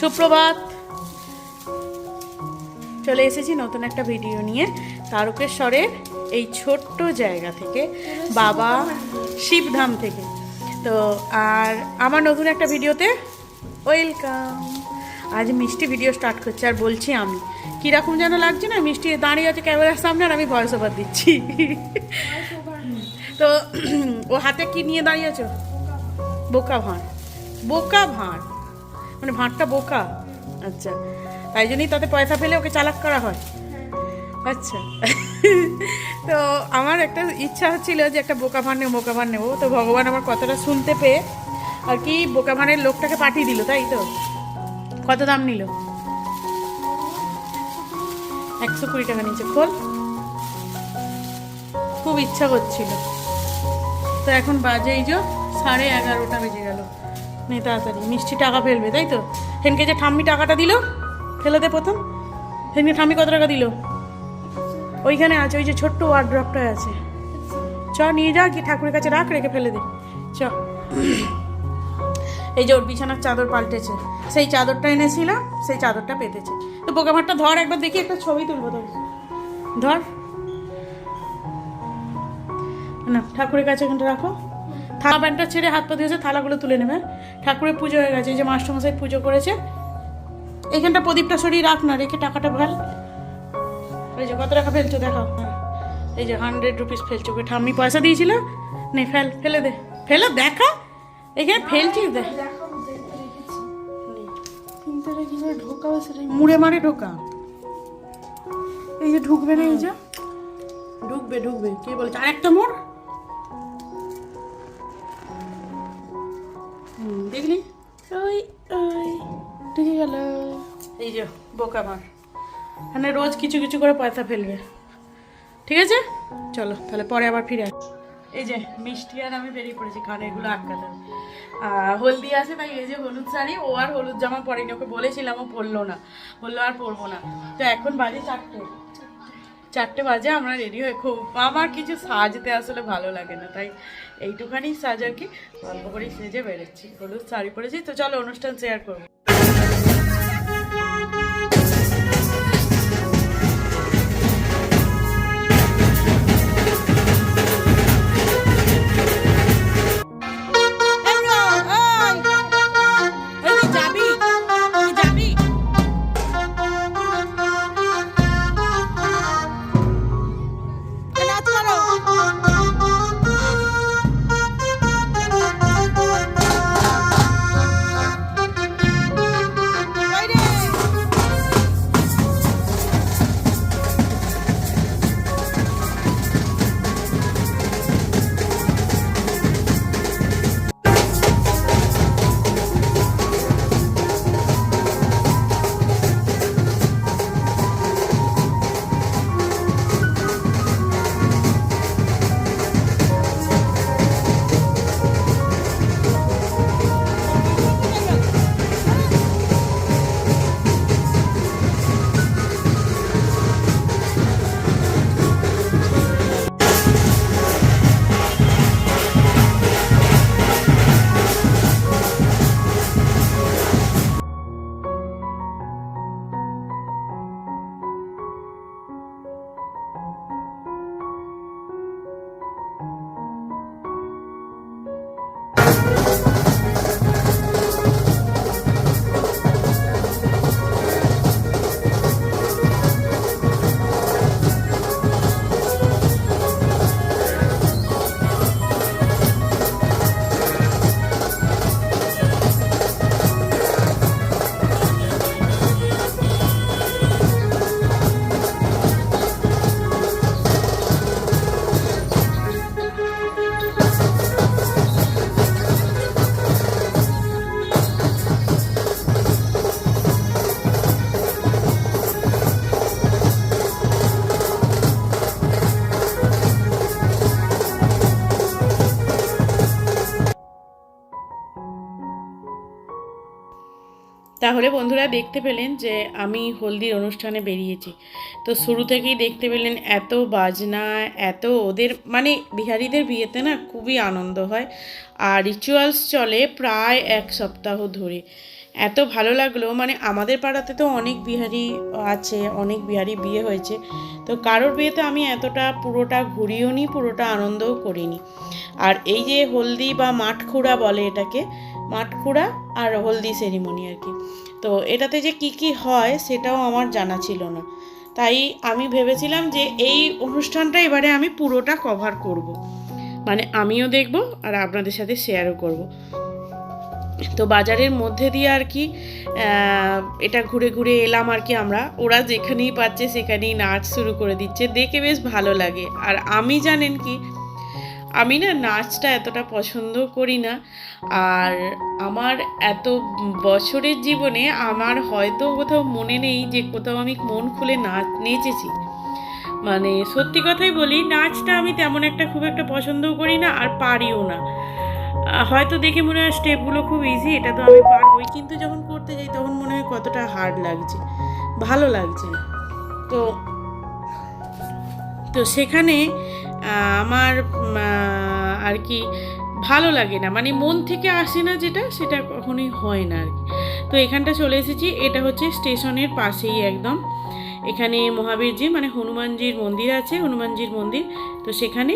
সুপ্রভাত। চলে এসেছি নতুন একটা ভিডিও নিয়ে। তারকেশ্বরের এই ছোট্ট জায়গা থেকে, বাবা শিবধাম থেকে। তো আর আমার নতুন একটা ভিডিওতে ওয়েলকাম। আজ মিষ্টি ভিডিও স্টার্ট করছে, আর বলছি আমি, কীরকম যেন লাগছে না, মিষ্টি দাঁড়িয়ে আছে ক্যামেরার সামনে, আর আমি ভয়েস ওভার দিচ্ছি। তো, ও হাতে কি নিয়ে দাঁড়িয়ে আছো? বোকা ভাঁড়। বোকা ভাঁড়। মানে ভাঁড়টা বোকা। আচ্ছা। তাই জন্যই তাতে পয়সা ফেলে ওকে চালাক করা হয়। আচ্ছা। তো আমার একটা ইচ্ছা হচ্ছিল যে একটা বোকা ভাঁড় নেব বোকা ভাঁড় নেব। তো ভগবান আমার কথাটা শুনতে পেয়ে আর কি বোকা ভাঁড়ের লোকটাকে পাঠিয়ে দিল তাই তো? কত দাম নিল? একশো কুড়ি টাকা নিচে খোল। খুব ইচ্ছা করছিল। তো এখন বাজে এই যে সাড়ে এগারোটা বেজে গেল। নে তাড়াতাড়ি, মিষ্টি টাকা ফেলবে, তাই তো? হেনকে যে ঠাম্মি টাকাটা দিল, ফেলে দে প্রথম। হেনকে ঠাম্মি কত টাকা দিল? ওইখানে আছে, ওই যে ছোট্ট ওয়ার্ড্রপটায় আছে। চ, নিয়ে যা কি ঠাকুরের কাছে রাখ, রেখে ফেলে দে। চ। এই যে ওর বিছানার চাদর পাল্টেছে, সেই চাদরটা এনেছিলাম, সেই চাদরটা পেতেছে। তো পোকামারটা ধর, একবার দেখি একটা ছবি তুলবো তোর। ধর। না, ঠাকুরের কাছে এখানটা রাখো। থালা প্যান্টটা ছেড়ে হাত পা দিয়েছে থালাগুলো তুলে নেবে। ঠাকুরের পুজো হয়ে গেছে এই যে মাস্টারমশাই পুজো করেছে। এখানটা প্রদীপটা সরিয়ে রাখ না রেখে টাকাটা ভালো এই যে কত টাকা ফেলছো দেখাও। এই যে হান্ড্রেড রুপিস ফেলছো ঠাম্মি পয়সা দিয়েছিল। নে ফেল ফেলে দে। ফেলে দেখা? এখানে ফেলছিস দেখ মুড়ে মারে ঢোকা। এই যে ঢুকবে না এই যে। ঢুকবে ঢুকবে। কে বলছে? আরেকটা মোড়? দেখলি? ওই ওই। ঢুকে গেল। এই যে বোকা মার। মানে রোজ কিছু কিছু করে পয়সা ফেলবে। ঠিক আছে? চলো তাহলে পরে আবার ফিরে আস। এই যে মিষ্টি আর আমি বেরিয়ে পড়েছি কানে এগুলো আটকাতে। হলদি আছে তাই এই যে হলুদ শাড়ি ও আর হলুদ জামা পরেনি ওকে বলেছিলাম ও পরলো না। বলল আর পরবো না। তো এখন বাজে চারটে। চারটে বাজে, আমরা রেডি হয়ে খুব, আমার কিছু সাজতে আসলে ভালো লাগে না, তাই এইটুখানি সাজ আর কি, অল্প করেই সেজে বেরোচ্ছি। হলুদ শাড়ি পরেছি, তো চলো অনুষ্ঠান শেয়ার করব। তাহলে বন্ধুরা দেখতে পেলেন যে আমি হলদির অনুষ্ঠানে বেরিয়েছি। তো শুরু থেকেই দেখতে পেলেন এত বাজনা, এত ওদের মানে বিহারিদের বিয়েতে না খুবই আনন্দ হয় আর রিচুয়ালস চলে প্রায় এক সপ্তাহ ধরে। এত ভালো লাগল মানে আমাদের পাড়াতে তো অনেক বিহারি আছে, অনেক বিহারি বিয়ে হয়েছে। তো কারোর বিয়েতে আমি এতটা পুরোটা ঘুরিও নি পুরোটা আনন্দও করিনি। আর এই যে হলদি বা মাঠখুড়া বলে এটাকে মাঠখুড়া আর হলদি সেরিমনি আর কি। তো এটাতে যে কি কি হয় সেটাও আমার জানা ছিল না। তাই আমি ভেবেছিলাম যে এই অনুষ্ঠানটা এবারে আমি পুরোটা কভার করব। মানে আমিও দেখব আর আপনাদের সাথে শেয়ারও করব। তো বাজারের মধ্যে দিয়ে আর কি এটা ঘুরে ঘুরে এলাম আর কি আমরা। ওরা যেখানেই পাচ্ছে সেখানেই নাচ শুরু করে দিচ্ছে। দেখে বেশ ভালো লাগে। আর আমি জানেন কি আমি না নাচটা এতটা পছন্দ করি না। আর আমার এত বছরের জীবনে আমার হয়তো কোথাও মনে নেই যে কোথাও আমি মন খুলে নাচ নেচেছি। মানে সত্যি কথাই বলি, নাচটা আমি তেমন একটা খুব একটা পছন্দও করি না আর পারিও না। হয়তো দেখে মনে হয় স্টেপগুলো খুব ইজি এটা তো আমি পারবোই। কিন্তু যখন করতে যাই তখন মনে হয় কতটা হার্ড লাগছে, ভালো লাগছে তো তো সেখানে আমার আর কি ভালো লাগে না। মানে মন থেকে আসে না যেটা, সেটা কখনোই হয় না আর কি। তো এখানটা চলে এসেছি। এটা হচ্ছে স্টেশনের পাশেই একদম। এখানে মহাবীরজি মানে হনুমানজির মন্দির আছে, হনুমানজির মন্দির। তো সেখানে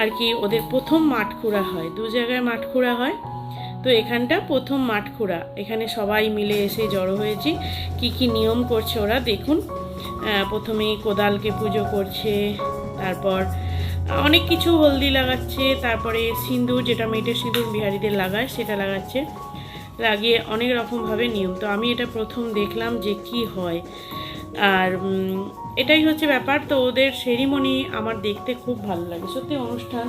আর কি ওদের প্রথম মাঠ খোঁড়া হয়। দু জায়গায় মাঠ খোঁড়া হয়। তো এখানটা প্রথম মাঠ খোঁড়া এখানে সবাই মিলে এসে জড়ো হয়েছি। কি কি নিয়ম করছে ওরা, দেখুন। প্রথমে কোদালকে পুজো করছে, তারপর অনেক কিছু হলদি লাগাচ্ছে, তারপরে সিঁদুর, যেটা মেয়েটের সিঁদুর বিহারিদের লাগায়, সেটা লাগাচ্ছে। লাগিয়ে অনেক রকমভাবে নিয়ম। তো আমি এটা প্রথম দেখলাম যে কি হয়। আর এটাই হচ্ছে ব্যাপার। তো ওদের সেরিমনি আমার দেখতে খুব ভালো লাগে। সত্যি অনুষ্ঠান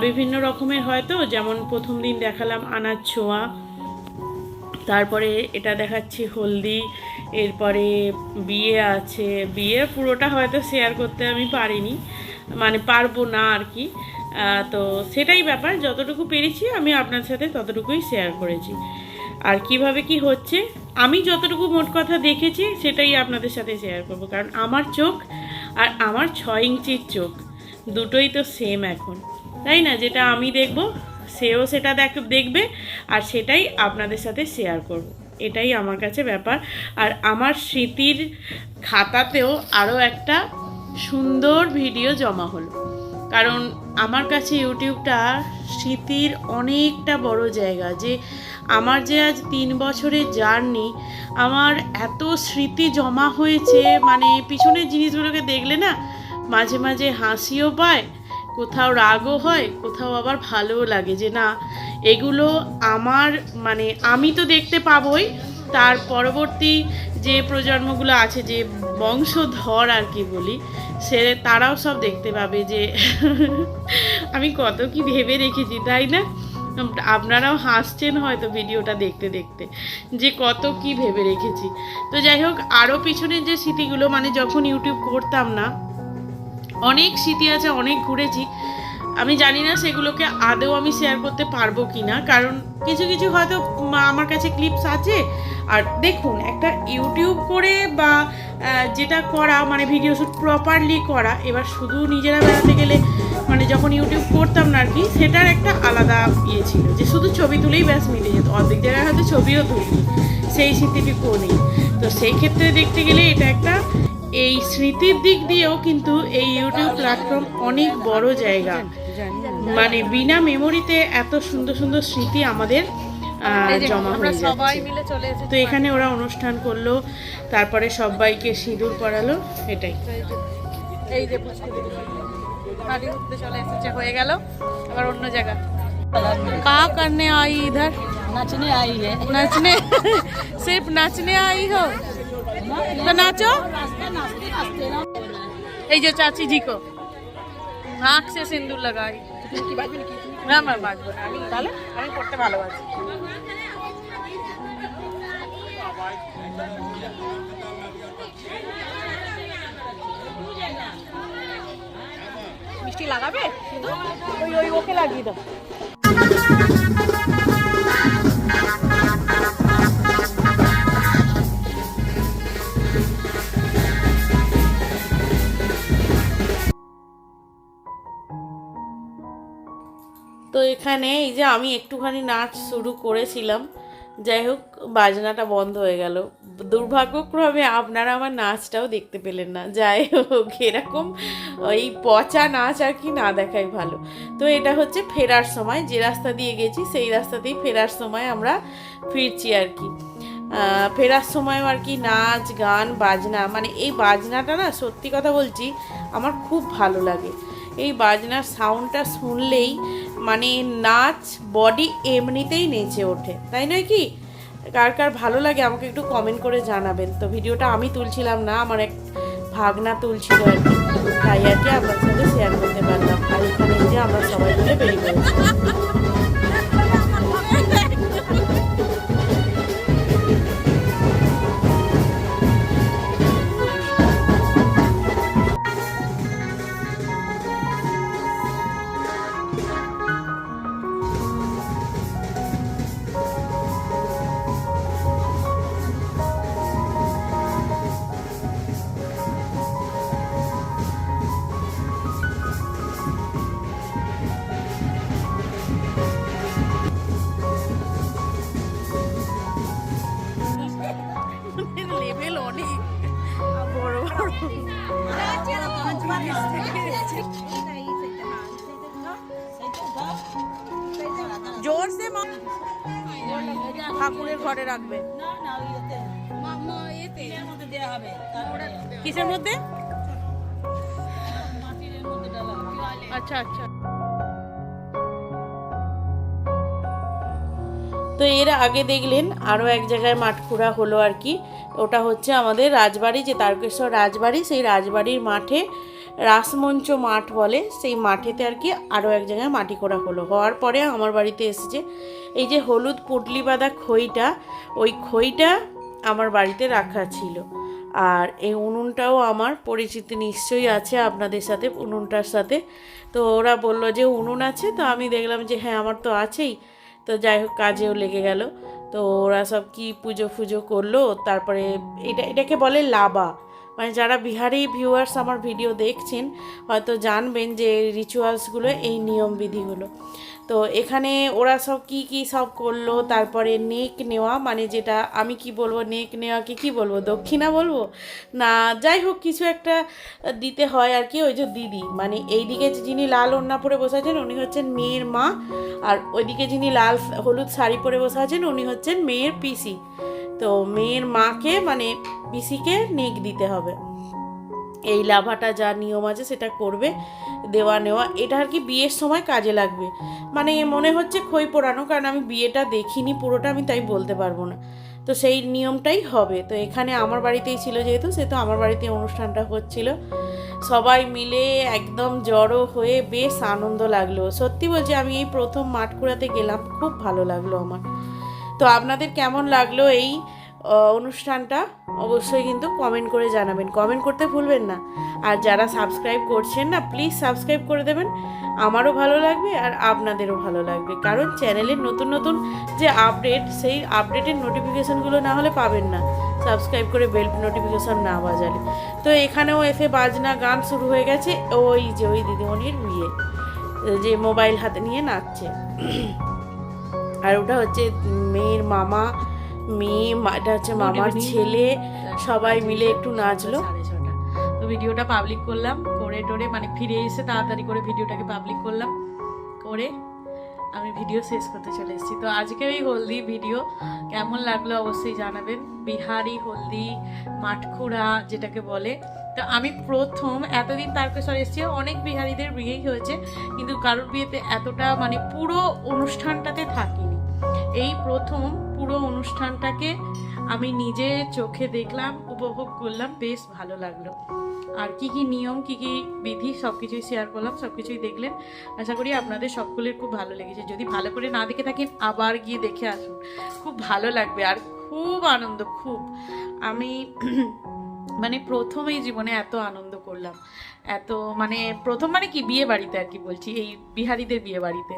বিভিন্ন রকমের হয় তো। যেমন প্রথম দিন দেখালাম আনাজ ছোঁয়া, তারপরে এটা দেখাচ্ছি হলদি, এরপরে বিয়ে আছে। বিয়ে পুরোটা হয়তো শেয়ার করতে আমি পারিনি। মানে পারব না আর কি। তো সেটাই ব্যাপার, যতটুকু পেরেছি আমি আপনার সাথে ততটুকুই শেয়ার করেছি। আর কীভাবে কি হচ্ছে, আমি যতটুকু মোট কথা দেখেছি সেটাই আপনাদের সাথে শেয়ার করব। কারণ আমার চোখ আর আমার ছয় ইঞ্চির চোখ, দুটোই তো সেম এখন। তাই না? যেটা আমি দেখব, সেও সেটা দেখ, দেখবে আর সেটাই আপনাদের সাথে শেয়ার করব। এটাই আমার কাছে ব্যাপার। আর আমার স্মৃতির খাতাতেও আরও একটা সুন্দর ভিডিও জমা হলো। কারণ আমার কাছে ইউটিউবটা স্মৃতির অনেকটা বড় জায়গা যে আমার যে আজ তিন বছরের জার্নি, আমার এত স্মৃতি জমা হয়েছে মানে পিছনের জিনিসগুলোকে দেখলে না মাঝে মাঝে হাসিও পায়, কোথাও রাগও হয়, কোথাও আবার ভালোও লাগে যে না, এগুলো আমার মানে আমি তো দেখতে পাবোই, তার পরবর্তী যে প্রজন্মগুলো আছে, যে বংশধর আর কি বলি, সে তারাও সব দেখতে পাবে যে আমি কত কি ভেবে রেখেছি তাই না? আপনারাও হাসছেন হয়তো ভিডিওটা দেখতে দেখতে, যে কত কি ভেবে রেখেছি। তো যাই হোক আরও পিছনের যে স্মৃতিগুলো মানে যখন ইউটিউব করতাম না, অনেক স্মৃতি আছে, অনেক ঘুরেছি। আমি জানি না সেগুলোকে আদৌ আমি শেয়ার করতে পারব কি না কারণ কিছু কিছু হয়তো আমার কাছে ক্লিপস আছে। আর দেখুন, একটা ইউটিউব করে বা যেটা করা মানে ভিডিও শ্যুট প্রপারলি করা, এবার শুধু নিজেরা বেড়াতে গেলে মানে যখন ইউটিউব করতাম না আর কি সেটার একটা আলাদা ইয়ে ছিল, যে শুধু ছবি তুলেই ব্যাস মিলে যেত। অর্ধেক জায়গায় হয়তো ছবিও তুলিনি, সেই স্মৃতিটুকুও নেই। তো সেই ক্ষেত্রে দেখতে গেলে এটা একটা এই স্মৃতির দিক দিয়েও কিন্তু এই ইউটিউব প্ল্যাটফর্ম অনেক বড় জায়গা। মানে বিনা মেমোরিতে এত সুন্দর সুন্দর স্মৃতি আমাদের জমা হয়ে যাচ্ছে। তো এখানে ওরা অনুষ্ঠান করল তারপরে সবাইকে সিঁদুর করালো এটাই। চলে হয়ে গেল। আবার অন্য জায়গা। কা করনে আই ইধার? নাচনে আই হে। নাচনে সির্ফ নাচনে আই হো। নাচো? এই যে চাচি জিকো নাক সে সিন্দুর লাগাই। না আমি তাহলে আমি ভালোবাসি। মিষ্টি লাগাবে? ওই ওই, ওকে লাগিয়ে দাও। এখানে এই যে আমি একটুখানি নাচ শুরু করেছিলাম, যাই হোক বাজনাটা বন্ধ হয়ে গেল। দুর্ভাগ্যক্রমে আপনারা আমার নাচটাও দেখতে পেলেন না। যাই হোক, এরকম ওই পচা নাচ আর কি না দেখাই ভালো। তো এটা হচ্ছে ফেরার সময়, যে রাস্তা দিয়ে গেছি সেই রাস্তাতেই ফেরার সময় আমরা ফিরছি আর কি। ফেরার সময় আর কি নাচ, গান, বাজনা মানে এই বাজনাটা না সত্যি কথা বলছি, আমার খুব ভালো লাগে। এই বাজনার সাউন্ডটা শুনলেই মানে নাচ বডি এমনিতেই নেচে ওঠে। তাই নয় কি? কার কার ভালো লাগে আমাকে একটু কমেন্ট করে জানাবেন। তো ভিডিওটা আমি তুলছিলাম না, আমার এক ভাগনা তুলছিল আর কি। তাই আর কি আপনার সাথে শেয়ার করতে পারলাম। আর এখানে যে আমরা সবাই মিলে বেরিয়ে পড়েছি। ঠাকুরের ঘরে রাখবে। কিসের মধ্যে? আচ্ছা আচ্ছা। তো এর আগে দেখলেন আরও এক জায়গায় মাঠখুড়া হলো আর কি। ওটা হচ্ছে আমাদের রাজবাড়ি, যে তারকেশ্বর রাজবাড়ি, সেই রাজবাড়ির মাঠে রাসমঞ্চ মাঠ বলে, সেই মাঠেতে আর কি আরও এক জায়গায় মাটি করা হলো। হওয়ার পরে আমার বাড়িতে এসেছে, এই যে হলুদ পুটলি বাঁধা খইটা, ওই খইটা আমার বাড়িতে রাখা ছিল। আর এই উনুনটাও আমার, পরিচিতি নিশ্চয়ই আছে আপনাদের সাথে, উনুনটার সাথে। তো ওরা বলল যে উনুন আছে, তো আমি দেখলাম যে হ্যাঁ আমার তো আছেই। তো যাই হোক, কাজেও লেগে গেল। তো ওরা সব কি পুজো ফুজো করল, তারপরে এটা, এটাকে বলে লাবা। মানে যারা বিহারি ভিউয়ার্স আমার ভিডিও দেখছেন, হয়তো জানবেন যে রিচুয়ালসগুলো এই নিয়ম বিধিগুলো। তো এখানে ওরা সব কি কি সব করল, তারপরে নেক নেওয়া মানে যেটা আমি কি বলব, নেক নেওয়াকে কি বলব, দক্ষিণা বলব? না, যাই হোক, কিছু একটা দিতে হয় আর কি, ওই যে দিদি। মানে এইদিকে যিনি লাল ওড়না পরে বসে আছেন, উনি হচ্ছেন মেয়ের মা। আর ওইদিকে যিনি লাল হলুদ শাড়ি পরে বসে আছেন, উনি হচ্ছেন মেয়ের পিসি। তো মেয়ের মাকে মানে পিসিকে নেক দিতে হবে। এই লাভাটা যা নিয়ম আছে সেটা করবে, দেওয়া নেওয়া, এটা আর কি বিয়ের সময় কাজে লাগবে। মানে মনে হচ্ছে খই পোড়ানো, কারণ আমি বিয়েটা দেখিনি পুরোটা, আমি তাই বলতে পারব না। তো সেই নিয়মটাই হবে। তো এখানে আমার বাড়িতেই ছিল যেহেতু সেহেতু আমার বাড়িতে অনুষ্ঠানটা হচ্ছিল। সবাই মিলে একদম জড়ো হয়ে বেশ আনন্দ লাগল। সত্যি বলছি, আমি এই প্রথম মাঠকুড়াতে গেলাম, খুব ভালো লাগল আমার। তো আপনাদের কেমন লাগল এই অনুষ্ঠানটা? অবশ্যই কিন্তু কমেন্ট করে জানাবেন। কমেন্ট করতে ভুলবেন না। আর যারা সাবস্ক্রাইব করছেন না প্লিজ সাবস্ক্রাইব করে দেবেন। আমারও ভালো লাগবে আর আপনাদেরও ভালো লাগবে। কারণ চ্যানেলের নতুন নতুন যে আপডেট সেই আপডেটের নোটিফিকেশানগুলো না হলে পাবেন না। সাবস্ক্রাইব করে বেল নোটিফিকেশান না বাজালে। তো এখানেও এসে বাজনা গান শুরু হয়ে গেছে। ওই যে ওই দিদিমণির বিয়ে, যে মোবাইল হাতে নিয়ে নাচছে। আর ওটা হচ্ছে মেয়ের মামা মেয়ে এটা হচ্ছে মামার ছেলে সবাই মিলে একটু নাচলো। সাড়ে ছটা। তো ভিডিওটা পাবলিক করলাম করে টোরে মানে ফিরে এসে তাড়াতাড়ি করে ভিডিওটাকে পাবলিক করলাম করে আমি ভিডিও শেষ করতে চলে এসেছি। তো আজকের এই হলদি ভিডিও কেমন লাগল অবশ্যই জানাবেন। বিহারি হলদি মাঠখুড়া যেটাকে বলে। তো আমি প্রথম এতদিন তারকেশ্বর এসেছি অনেক বিহারিদের বিয়েই হয়েছে কিন্তু কারোর বিয়েতে এতটা মানে পুরো অনুষ্ঠানটাতে থাকিনি। এই প্রথম পুরো অনুষ্ঠানটাকে আমি নিজে চোখে দেখলাম, উপভোগ করলাম, বেশ ভালো লাগল। আর কি কি নিয়ম, কি কি বিধি সব কিছুই শেয়ার করলাম সব কিছুই দেখলেন। আশা করি আপনাদের সকলের খুব ভালো লেগেছে। যদি ভালো করে না দেখে থাকেন, আবার গিয়ে দেখে আসুন। খুব ভালো লাগবে আর খুব আনন্দ, খুব। আমি মানে প্রথম এই জীবনে এত আনন্দ করলাম। এত মানে প্রথম মানে কি বিয়ে বাড়িতে আর কি বলছি, এই বিহারিদের বিয়ে বাড়িতে।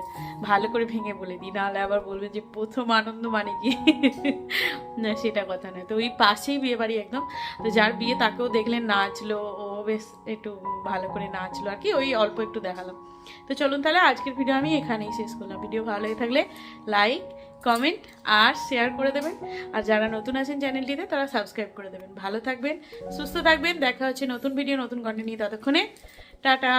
ভালো করে ভেঙে বলে দিই, নাহলে আবার বলবে যে প্রথম আনন্দ মানে কি? না, সেটা কথা নয়। তো ওই পাশেই বিয়ে বাড়ি একদম। তো যার বিয়ে তাকেও দেখলেন নাচলো, ও বেশ একটু ভালো করে নাচলো আর কি, ওই অল্প একটু দেখালাম তো চলুন তাহলে আজকের ভিডিও আমি এখানেই শেষ করলাম। ভিডিও ভালো লেগে থাকলে লাইক কমেন্ট আর শেয়ার করে দেবেন। আর যারা নতুন আছেন চ্যানেলটিতে তারা সাবস্ক্রাইব করে দেবেন। ভালো থাকবেন, সুস্থ থাকবেন। দেখা হচ্ছে নতুন ভিডিও নতুন কন্টেন্ট নিয়ে ততক্ষণে। টাটা!